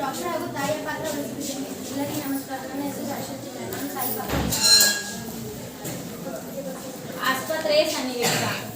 Doctor ಹಾಗೂ ತಾಯಿಯ ಪಾತ್ರ ವಹಿಸಿದ್ದೇನೆ ಎಲ್ಲರಿಗೂ ನಮಸ್ಕಾರ ನನ್ನ ಹೆಸರು ಶಾಶ್ವತಿ ನಾನು ಸಾಯಿಬಾಬಾ tres aniversario.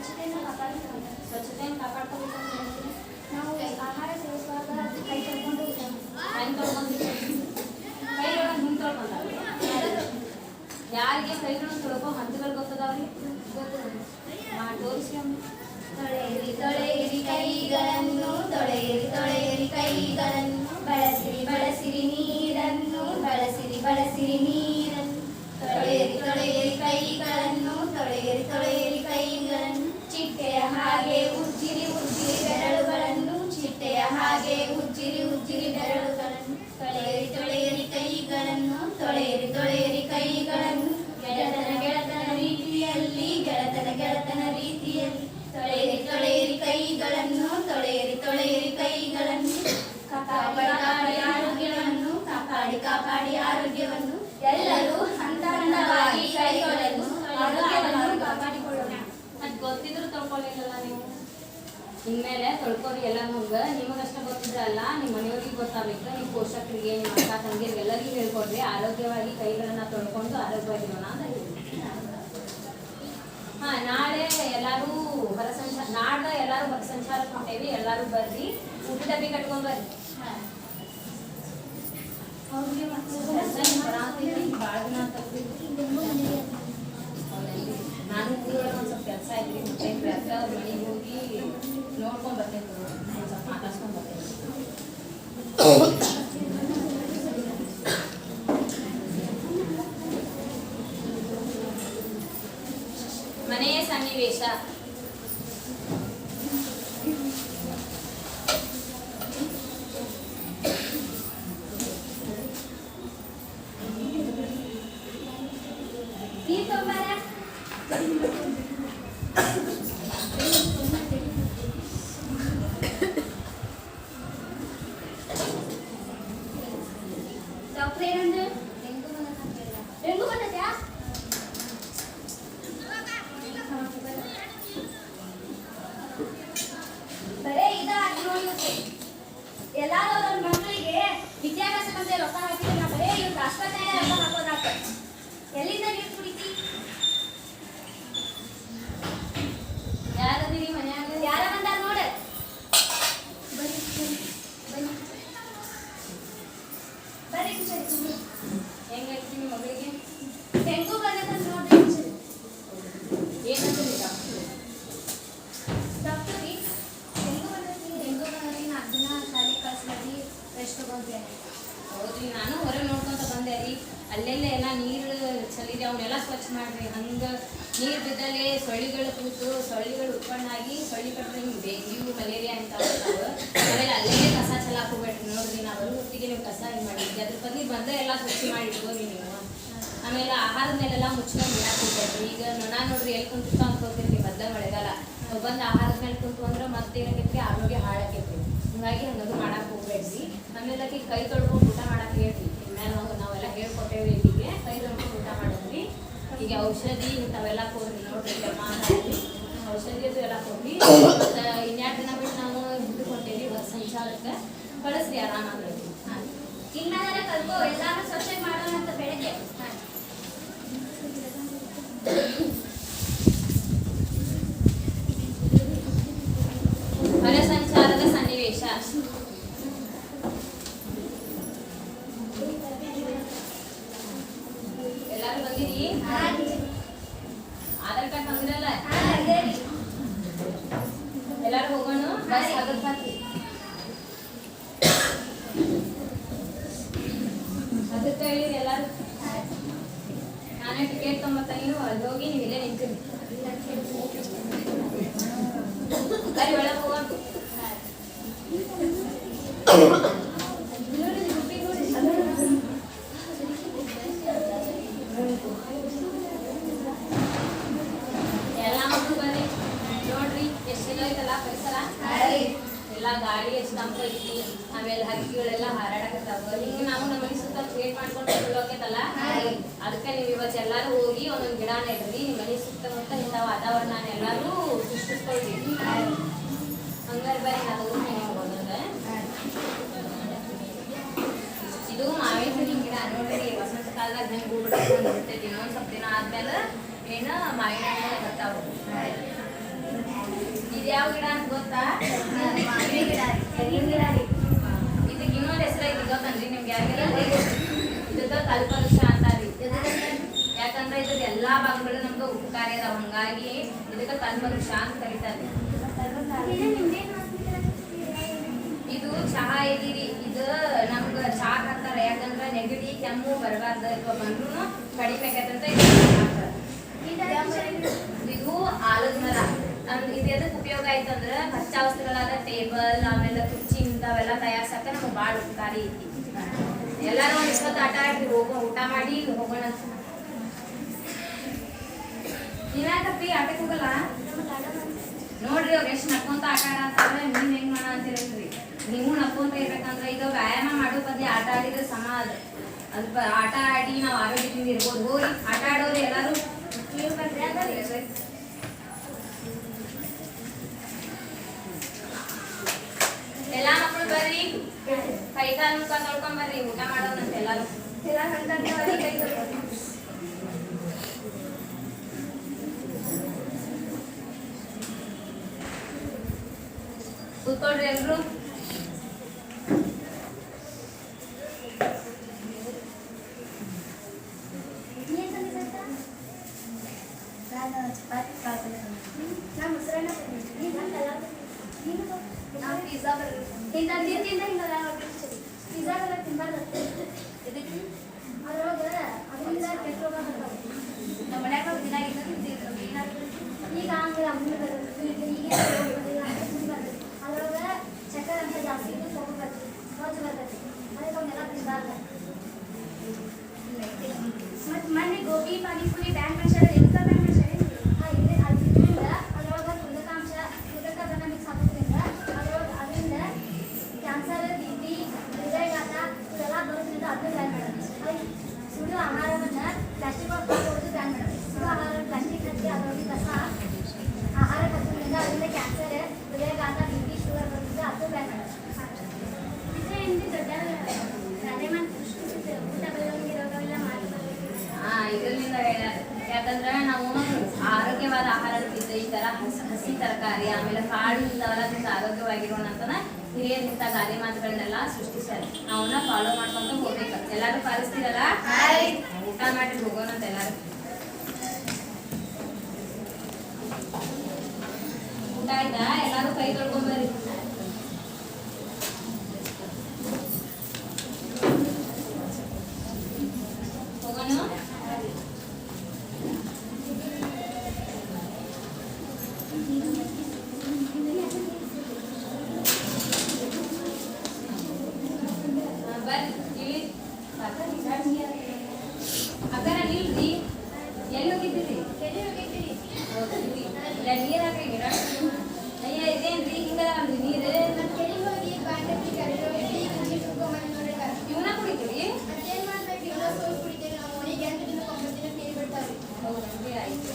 ಸ್ವಚ್ಛತೆಯನ್ನು ಕಾಪಾಡಿಕೊಂಡು ಸ್ವಚ್ಛತೆಯನ್ನು ಕಾಪಾಡ್ಕೋಬೇಕು ನಾವು ಆಹಾರ ಸೇವಿಸುವಾಗ ಕೈ ತೊಳ್ಕೊಂಡು ಕೈ ತೊಳ್ಕೊಂಡು ಕೈಗಳನ್ನ ಹಿಂಗೆ ತೊಳ್ಕೊಂಡಾವ ಯಾರಿಗೆ ಕೈಗಳನ್ನ ತೊಳ್ಕೋ ಹಂತಗಳು ಗೊತ್ತದಾವ್ರಿ ತೊಳೆಯಿರಿ ತೊಳೆಯಿರಿ ಕೈಗಳನ್ನು ತೊಳೆಯಿರಿ ತೊಳೆಯಿರಿ ಕೈಗಳನ್ನು ಬಳಸಿರಿ ಬಳಸಿರಿ ನೀರನ್ನು ಬಳಸಿರಿ ಬಳಸಿರಿ ನೀರನ್ನು ತೊಳೆಯಿರಿ ತೊಳೆಯಿರಿ ಇನ್ಮೇಲೆ ತೊಳ್ಕೊರಿ ಎಲ್ಲ ನಮ್ಗೆ ನಿಮಗಷ್ಟೇ ಗೊತ್ತಿದ್ರಲ್ಲ ನಿಮ್ಮ ಮನೆಯವ್ರಿಗೆ ಗೊತ್ತಾಗಬೇಕು. ನಿಮ್ಮ ಪೋಷಕರಿಗೆ ನಿಮ್ಮ ಅಕ್ಕ ಎಲ್ಲರಿಗೂ ಹೇಳ್ಕೊಡ್ರಿ. ಆರೋಗ್ಯವಾಗಿ ಕೈಗಳನ್ನು ತೊಳ್ಕೊಂಡು ಆರೋಗ್ಯವಾಗಿರೋಣ ಅಂತ ಹಾ, ನಾಳೆ ಎಲ್ಲರೂ ಹೊರ ಸಂಚಾರ ನಾಡ್ದ ಎಲ್ಲರೂ ಹೊರ ಹೊಂಟೇವಿ ಎಲ್ಲರೂ ಬರ್ರಿ. ಊಟ ಡಬ್ಬಿ ಕಟ್ಕೊಂಡ್ ಬರ್ರಿ? ನಾನು ಊರೊಳಗೆ ಒಂದು ಕೆಲಸ ಮುಟ್ಟೈತ್ರಿ ನಾವು ಕಸ ಇದು ಮಾಡಿದ್ರಿ. ಅದ್ರ ಬದಲಿ ಬಂದೇ ಎಲ್ಲ ಸ್ವಚ್ಛ ಮಾಡಿ ಇಟ್ಕೋರಿ ನೀವು. ಆಮೇಲೆ ಆಹಾರದ ಮೇಲೆಲ್ಲ ಮುಚ್ಕೊಂಡು ಹೋಗ್ಬೇಡ್ರಿ ಈಗ ನೊಣ ನೋಡ್ರಿ ಎಲ್ಲಿ ಕುಂತಿರ್ತಾವ ಅಂತ ಮದ್ದ ಮಳೆಗಾಲ. ಬಂದು ಆಹಾರದ ಮೇಲೆ ಕುಂತು ಅಂದ್ರೆ ಮತ್ತೆ ಏನಾಗೈತ್ರಿ ಆರೋಗ್ಯ ಹಾಳಾಕೈತಿ ಹಂಗಾಗಿ ಹಂಗದು ಮಾಡಕ್ ಹೋಗ್ಬೇಡ್ರಿ. ಆಮೇಲೆ ಆಕಿ ಕೈ ತೊಳ್ಕೊಂಡು ಊಟ ಮಾಡಕ್ ಹೇಳ್ರಿ. ಮೇಲೆ ನಾವು ನಾವೆಲ್ಲ ಹೇಳ್ಕೊಟ್ಟೇವ್ರಿ ಈಗಿಗೆ ಕೈ ತೊಳ್ಕೊಂಡು ಊಟ ಮಾಡಿದ್ರಿ. ಈಗ ಔಷಧಿ ಇಂಥವೆಲ್ಲ ಕೊಡ್ರಿ ನೋಡ್ರಿ ಮಾತಾಡ್ರಿ ಔಷಧಿ ಅದು ಎಲ್ಲ ಕೊಡ್ರಿ. ಇನ್ಯಾರು ದಿನ ಬಿಟ್ಟು ನಾವು ಕೊಟ್ಟೇವಿ ಬಸ್ ಸಂಚಾರಕ್ಕೆ ಕಳಿಸ್ರಿ ಆರಾಮಾಗ್ರಿ ಇನ್ನಾದ್ರೆ ಕಲ್ಕೋ ಎಲ್ಲಾರು ಸ್ವಚ್ಛ ಮಾಡೋಣ ಅಂತ ಬೆಳಗ್ಗೆ ಹೊರ ಸಂಚಾರದ ಸನ್ನಿವೇಶ ಎಲ್ಲಾರು ಬಂದಿರಿ ಆಧಾರ್ ಕಾರ್ಡ್ ತಂದಿರಲ್ಲ ಎಲ್ಲಾರು ಹೋಗೋಣ ಬಸ್ ಆಗತ್ತೆ ಅದಕ್ಕೆ ಹೇಳಿರಿ ಎಲ್ಲಾರು ನಾನೇ ಟಿಕೆಟ್ ಅಲ್ಲಿ ಹೋಗಿ. ನೀವು ಇಲ್ಲೇ ನಿಂತೀರಿ ಅಲ್ಲಿ ಎಲ್ಲ ಮಕ್ಕಳು ಬರ್ರಿ ನೋಡ್ರಿ ಎಷ್ಟು ಚಲೋ ಐತಲ್ಲ ಪರಿಸರ ಎಲ್ಲ ಗಾಳಿ ಎಷ್ಟು ತಂಪ ಐತಿ ಆಮೇಲೆ ಹಕ್ಕಿಗಳೆಲ್ಲ ಹಾರಾಡಕತ್ತಾವ ಹಿಂಗೆ ನಾವು ನಮ್ಮ ಮನೆ ಸುತ್ತ ಕ್ರಿಯೇಟ್ ಮಾಡ್ಕೊಂಡು ಹೋಗೈತಲ್ಲ ಅದಕ್ಕೆ ನೀವು ಇವತ್ತು ಎಲ್ಲಾರು ಹೋಗಿ ಒಂದೊಂದು ಗಿಡ ನೆಡ್ರಿ, ನಿಮ್ಮ ಮನೆ ಸುತ್ತಮುತ್ತ ಇಂಥ ವಾತಾವರಣ ಎಲ್ಲರೂ ಸೃಷ್ಟಿಸ್ಕೊಳ್ರಿ ಹಂಗಾರೆ ಬರ್ರಿ ನಾವು ಹೋಗೋದಂದ್ರೆ ಇದು ಮಾವಿನ ಹಣ್ಣಿನ ಗಿಡ ನೋಡ್ರಿ, ವಸಂತ ಕಾಲದಾಗ ಹೆಂಗೆ ಹೂ ಬಿಡ್ತೈತಿ ಇನ್ನೊಂದ್ ಸ್ವಲ್ಪ ದಿನ ಆದ್ಮೇಲೆ ಏನು ಮಾವಿನ ಹಣ್ಣು ಬರ್ತಾವ ಇದು ಯಾವ ಗಿಡ ಅಂತ ಗೊತ್ತಾ? ಮಾವಿನ ಗಿಡ ತೆಂಗಿನ ಗಿಡ ರೀ. ಇದಕ್ಕೆ ಇನ್ನೊಂದು ಹೆಸರು ಐತಿ ಗೊತ್ತನ್ರಿ ನಿಮ್ಗೆ? ಗಿಡ ಇದಕ್ಕೆ ಕಲ್ಪವೃಕ್ಷ. ಅಂತಾರಿ ಇದ್ರ ಎಲ್ಲಾ ಭಾಗಗಳು ನಮ್ಗೆ ಉಪಕಾರಿ ಅದಾವ. ಹಂಗಾಗಿ ಇದಕ್ಕ ಕಲ್ಪವೃಕ್ಷ ಅಂತ ಕರೀತಾರೆ. ಇದು ಚಹಾ ಇದೀರಿ ಇದು ನಮ್ಗ ಚಹಾ ಹಾಕ್ತಾರ ಯಾಕಂದ್ರ ನೆಗಡಿ, ಕೆಮ್ಮು ಬರಬಾರ್ದು. ಅಥವಾ ಬಂದ್ರು ಕಡಿಮೆ ಆಗತ್ತಂತ ಇದು ಆಲದ ಮರ. ಇದು ಎದಕ್ ಉಪಯೋಗ ಆಯ್ತಂದ್ರ ಕಚ್ಚಾ ವಸ್ತುಗಳಾದ ಟೇಬಲ್, ಆಮೇಲೆ ಕುರ್ಚಿ ಇಂಥವೆಲ್ಲ ತಯಾರ್ಸಕ್ಕ ನಮ್ಗೆ ಭಾಳ ಉಪಕಾರಿ ಐತಿ. ಎಲ್ಲಾರು ಒಂದು ಇಪ್ಪತ್ತು ಆಟ ಆಡಿ ಹೋಗೋ ಊಟ ಮಾಡಿ ಹೋಗೋಣ. ನೀವ್ಯಾಕಪ್ಪಿ ಆಟಕ್ಕೆ ಹೋಗಲ್ಲ? ನೋಡ್ರಿ ಅವ್ರು ಎಷ್ಟು ನಕ್ಕೊಂತ ಆಟ ಅಂತಂದ್ರೆ ನೀವ್ ಹೆಂಗ್ ಮಾಡ ಅಂತೀರಲ್ರಿ ನೀವು ನಕ್ಕೊಂತ ಇರ್ಬೇಕಂದ್ರೆ ಈಗ ವ್ಯಾಯಾಮ ಮಾಡೋ ಬದ್ಲಿ ಆಟ ಆಡಿದ್ರೆ ಸಮ ಅದು. ಅಲ್ಪ ಆಟ ಆಡಿ ನಾವು ಆರೋಗ್ಯದಿಂದ ಇರ್ಬೋದು. ಹೋಗಿ ಆಟ ಆಡೋರು ಎಲ್ಲಾರು ಎಲ್ಲಾ ಮಕ್ಕಳು ಬರ್ರಿ. ಕೈ ಕಾಲು ಮುಖ ತೊಳ್ಕೊಂಡ್ ಬರ್ರಿ, ಊಟ ಮಾಡೋಣಂತೆ ಎಲ್ಲಾರು. ऊपर रेमरूम ಹಸಿ ತರಕಾರಿ ಆಮೇಲೆ ಕಾಳು ಇಂಥವೆಲ್ಲ ತಿಂದು ಆರೋಗ್ಯವಾಗಿರೋಣ ಅಂತನ ಹಿರಿಯರು ಗಾಳಿ ಗಾದೆ ಮಾತುಗಳನ್ನೆಲ್ಲ ಸೃಷ್ಟಿಸ್ತಾರೆ. ಅವನ್ನ ಫಾಲೋ ಮಾಡ್ಕೊಂತ ಹೋಗ್ಬೇಕು. ಎಲ್ಲರೂ ಪಾಲಿಸ್ತೀರಲ್ಲ? ಊಟ ಮಾಡಿ ಹೋಗೋಣ ಅಂತ ಎಲ್ಲಾರು. ಊಟ ಆಯ್ತಾ? ಎಲ್ಲಾರು ಕೈ ತೊಳ್ಕೊಂಬರ್ರಿ ಹೋಗೋಣ ಹಾ, ಬರ್ರಿ ಇಳಿ ಅಕ್ಕನ ನಿಲ್ರಿ ಎಲ್ಲಿ ಹೋಗಿದ್ದೀರಿ ಹೋಗಿದ್ರಿ ಇಲ್ಲ ನೀರ್ ಹಾಕಿ ಗಿಡ ಅಯ್ಯ ಇದೇನ್ರಿ ಹಿಂಗದಾವಲ್ರಿ ನೀರು ಇವನ ಕುಡಿತೀರಿ ಹೌದನ್ರಿ ಆಯ್ತು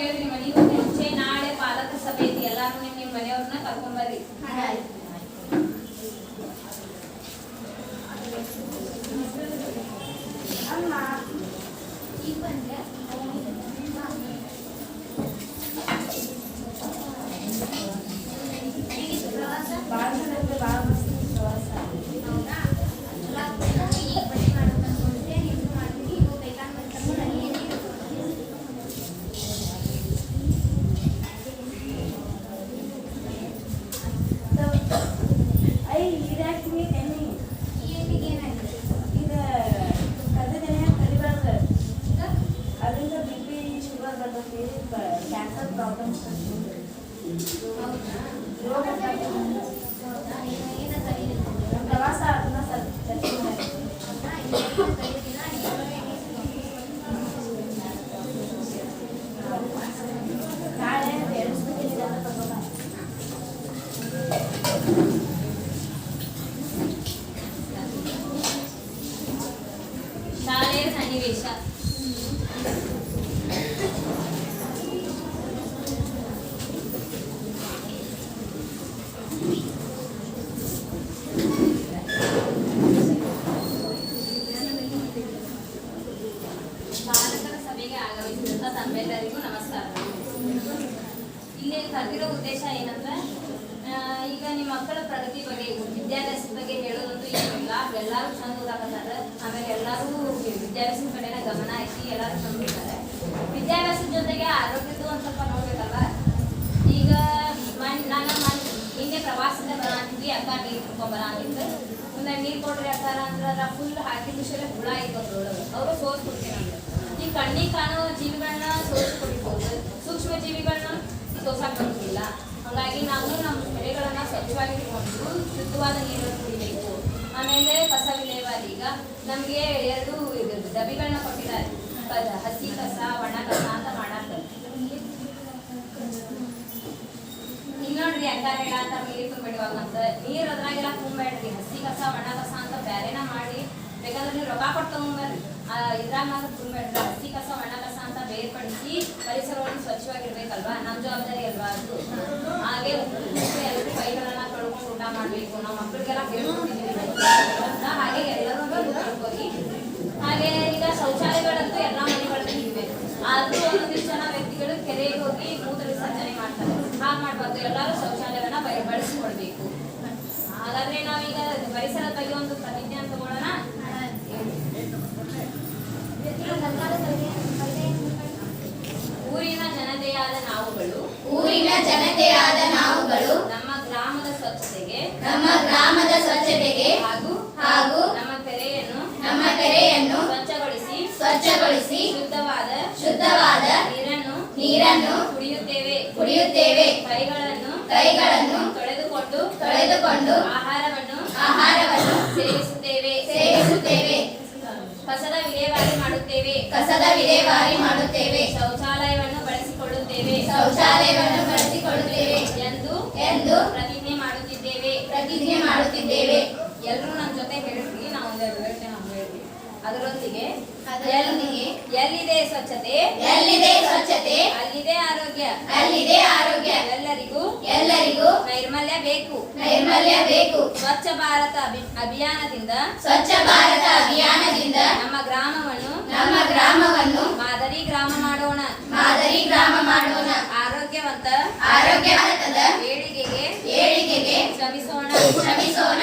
ಕೇಳ್ರಿ ಮನೆಗೆ ಮುಂಚೆ ನಾಳೆ ಪಾಲಕ ಸಭೆ ಐತಿ ಎಲ್ಲಾರು ನಿಮ್ ನಿಮ್ ಮನೆಯವ್ರನ್ನ ಕರ್ಕೊಂಬರ್ರಿ ಇಲ್ಲಿ ಉದ್ದೇಶ ಏನಂದ್ರೆ ಈಗ ನಿಮ್ಮ ಮಕ್ಕಳ ಪ್ರಗತಿ ಬಗ್ಗೆ, ವಿದ್ಯಾಭ್ಯಾಸದ ಬಗ್ಗೆ ಹೇಳೋದಂತೂ ಏನಿಲ್ಲ. ಎಲ್ಲರೂ ಚಂದ ಓದಾಕತ್ತಾರೆ. ಆಮೇಲೆ ಎಲ್ಲರೂ ವಿದ್ಯಾಭ್ಯಾಸದ ಕಡೆನ ಗಮನ ಐತಿ ಎಲ್ಲರೂ ಚಂದ ವಿದ್ಯಾಭ್ಯಾಸದ ಜೊತೆಗೆ ಆರೋಗ್ಯದ್ದು ಒಂದು ಸ್ವಲ್ಪ ನೋಡ್ಬೇಕಲ್ವ? ಈಗ ನಾನು ಮನ್, ನಿನ್ನೆ ಪ್ರವಾಸದ ಬರಾಂತಿದ್ವಿ ಅಕ್ಕ ನೀರು ಅಂತಿದ್ದು ಮುಂದೆ ನೀರು ಕೊಡ್ರಿ ಅಕ್ಕಾರ ಅಂದ್ರೆ ಫುಲ್ ಆರ್ಟಿಫಿಷಿಯಲ್ ಹುಳ ಅದ್ರೊಳಗೆ ಅವರು ಸೋಸ್ ಕೊಡ್ತೀನಿ ಈ ಕಣ್ಣಿಗೆ ಕಾಣೋ ಜೀವಿಗಳನ್ನ ಸೋಸ್ ಸೂಕ್ಷ್ಮ ಜೀವಿಗಳನ್ನ ಬರೋದಿಲ್ಲ ಹಾಗಾಗಿ ನಾವು ನಮ್ಮ ಬೆಳೆಗಳನ್ನ ಸ್ವಚ್ಛವಾಗಿ ಇಟ್ಕೊಂಡು ಶುದ್ಧವಾದ ನೀರನ್ನು ಕುಡಿಬೇಕು. ಆಮೇಲೆ ಕಸ ವಿಲೇವಾರಿ. ಈಗ ನಮಗೆ ಎರಡು ಡಬ್ಬಿಗಳನ್ನ ಕೊಟ್ಟಿದ್ದಾರೆ. ಹಸಿ ಕಸ, ಒಣ ಕಸ ಅಂತ ಮಾಡಾಕ ಈಗ ನೋಡ್ರಿ ಹೇಳ ಅಂತ ನೀರು ತುಂಬಿಡುವಾಗ ಅಂತ. ನೀರು ಅದ್ರಾಗೆಲ್ಲ ತುಂಬಬೇಡ್ರಿ. ಹಸಿ ಕಸ, ಒಣ ಕಸ ಅಂತ ಬ್ಯಾರೆನ ಮಾಡಿ. ಬೇಕಾದ್ರೆ ನೀವು ರೊಕ್ಕ ಕೊಟ್ಟು ತಗೊಂಬರ್ರಿ ಆ ಇದ್ರಾಗ ತುಂಬಬೇಡ್ರಿ. ಹಸಿ ಕಸ, ಒಣ ಕಸ ಅಂತ ಬೇರ್ಪಡಿಸಿ ಪರಿಸರವನ್ನು ಸ್ವಚ್ಛವಾಗಿರ್ಬೇಕಲ್ವಾ? ನಮ್ಮ ಜವಾಬ್ದಾರಿ ಅಲ್ವಾ ಅದು? ಹಾಗೆ ಎಲ್ಲರೂ ಕೈಗಳನ್ನ ತೊಳ್ಕೊಂಡು ಊಟ ಮಾಡಬೇಕು. ನಮ್ಮ ಮಕ್ಕಳಿಗೆಲ್ಲ ಹೇಳ್ಕೊಟ್ಟಿದ್ದೀವಿ ಅಂತ ಹಾಗೆ ಎಲ್ಲರೂ ಬಂದು ತಿಳ್ಕೊರಿ ಹಾಗೆ ಈಗ ಶೌಚಾಲಯಗಳಂತೂ ಎಲ್ಲ ಮನೆಗಳಲ್ಲಿ ಇವೆ. ಆದ್ರೂ ಒಂದೊಂದಿಷ್ಟು ಜನ ವ್ಯಕ್ತಿಗಳು ಕೆರೆಗೆ ಹೋಗಿ ಮೂತ್ರ ವಿಸರ್ಜನೆ ಮಾಡ್ತಾರೆ. ಹಾಗೆ ಮಾಡಬಾರ್ದು. ಎಲ್ಲರೂ ಶೌಚಾಲಯವನ್ನ ಬಳಸ್ಕೊಳ್ಬೇಕು. ಹಾಗಾದ್ರೆ ನಾವೀಗ ಪರಿಸರ ಬಗ್ಗೆ ಒಂದು ಪ್ರತಿಜ್ಞೆ ಅಂತ ತಗೊಳ್ಳೋಣ ಜನತೆಯಾದ ನಾವುಗಳು ಊರಿನ ಜನತೆಯಾದ ನಾವುಗಳು ನಮ್ಮ ಗ್ರಾಮದ ಸ್ವಚ್ಛತೆಗೆ ನಮ್ಮ ಗ್ರಾಮದ ಸ್ವಚ್ಛತೆಗೆ ಹಾಗೂ ಹಾಗೂ ನಮ್ಮ ಕೆರೆಯನ್ನು ನಮ್ಮ ಕೆರೆಯನ್ನು ಸ್ವಚ್ಛಗೊಳಿಸಿ ಸ್ವಚ್ಛಗೊಳಿಸಿ ಶುದ್ಧವಾದ ಶುದ್ಧವಾದ ನೀರನ್ನು ನೀರನ್ನು ಕುಡಿಯುತ್ತೇವೆ. ಕುಡಿಯುತ್ತೇವೆ. ಕೈಗಳನ್ನು ಕೈಗಳನ್ನು ತೊಳೆದುಕೊಂಡು ತೊಳೆದುಕೊಂಡು ಆಹಾರವನ್ನು ಆಹಾರವನ್ನು ಸೇವಿಸುತ್ತೇವೆ. ಸೇವಿಸುತ್ತೇವೆ. ಕಸದ ವಿಲೇವಾರಿ ಮಾಡುತ್ತೇವೆ. ಕಸದ ವಿಲೇವಾರಿ ಮಾಡುತ್ತೇವೆ. ಬಳಸಿಕೊಳ್ಳುತ್ತೇವೆ ಶೌಚಾಲಯವನ್ನು ಬಳಸಿಕೊಳ್ಳುತ್ತೇವೆ. ಎಂದು ಎಂದು ಪ್ರತಿಜ್ಞೆ ಮಾಡುತ್ತಿದ್ದೇವೆ. ಪ್ರತಿಜ್ಞೆ ಮಾಡುತ್ತಿದ್ದೇವೆ. ಎಲ್ಲರೂ ನಮ್ಮ ಜೊತೆ ಹೇಳ್ರಿ ನಾವು ಒಂದು ಅದರೊಂದಿಗೆ ಅದರೊಂದಿಗೆ ಎಲ್ಲಿದೆ ಸ್ವಚ್ಛತೆ? ಎಲ್ಲಿದೆ ಸ್ವಚ್ಛತೆ? ಅಲ್ಲಿದೆ ಆರೋಗ್ಯ. ಅಲ್ಲಿದೆ ಆರೋಗ್ಯ. ಎಲ್ಲರಿಗೂ ಎಲ್ಲರಿಗೂ ನೈರ್ಮಲ್ಯ ಬೇಕು. ನೈರ್ಮಲ್ಯ ಬೇಕು. ಸ್ವಚ್ಛ ಭಾರತ ಅಭಿ- ಅಭಿಯಾನದಿಂದ ಸ್ವಚ್ಛ ಭಾರತ ಅಭಿಯಾನದಿಂದ ನಮ್ಮ ಗ್ರಾಮವನ್ನು ನಮ್ಮ ಗ್ರಾಮವನ್ನು ಮಾದರಿ ಗ್ರಾಮ ಮಾಡೋಣ. ಮಾದರಿ ಗ್ರಾಮ ಮಾಡೋಣ. ಆರೋಗ್ಯವಂತ ಆರೋಗ್ಯ ಭಾರತದ ಏಳಿಗೆಗೆ ಏಳಿಗೆಗೆ ಶ್ರಮಿಸೋಣ. ಶ್ರಮಿಸೋಣ.